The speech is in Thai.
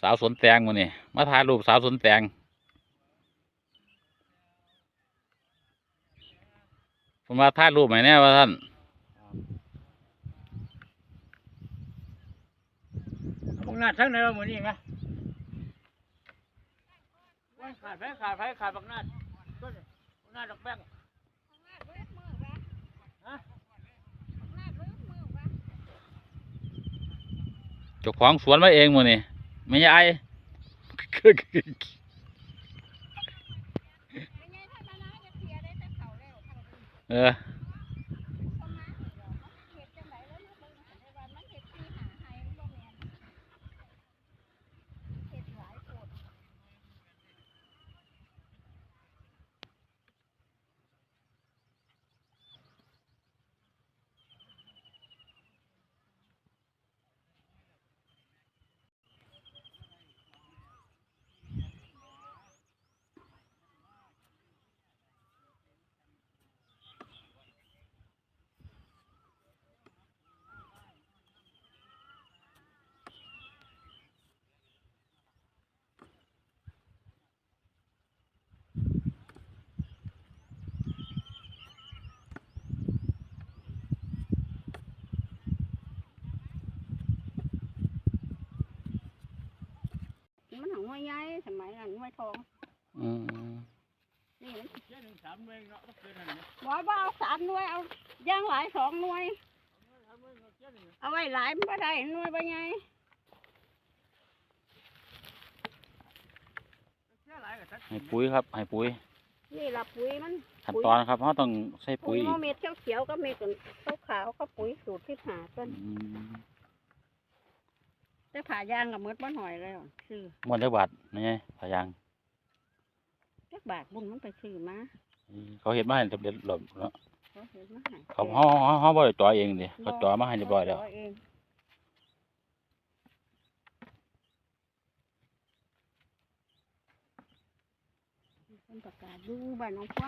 สาวสวนแตงมานี่มาถ่ายรูปสาวสวนแตงผมมาถ่ายรูปไหมแน่ว่าท่านพวกนาดทั้งในเราหมดนี่ไหมว่าขาดไปขาดไปขาดบักนาดต้นพวกนาดดอกแป้งฮะเจ้าของสวนมาเองมานี่ ไม่ใช่เออ มันหังห้อยใหญ่สมัยนั้นห้อยทองอืมนี่มันเจ็ดหนึ่งสามเมืองเนาะก็เกินนั่นเนี่ยบอกว่าเอาสามหน่วยเอาย่างหลายสองหน่วย สามเมืองเนาะเจ็ดหนึ่งเอาไว้หลายมันบ่ได้หน่วยบ่ใหญ่เจ็ดหลายกับสักให้ปุ๋ยครับ ให้ปุ๋ย นี่ละปุ๋ยมัน ขั้นตอนครับเขาต้องใส่ปุ๋ปุ๋ยยมอเม็ดเขียวๆก็เม็ดขาวๆก็ปุ๋ยสูตรที่หาต้น อืม แต่ผ่ายางกับมืดบ่หน่อยแล้วซื้อมวนจักบาทนี่ไงพายางจักบาทบุญมันไปซื้อมาเขาเห็นมาให้เรียบร้อยแล้วเขาเห็นมาให้เขาเขาเขาเขาบ่ได้จ่อเองดิเขาจ่อมาให้เรียบร้อยแล้วเาเองมีคนประกาศดูบ้านน้องพวง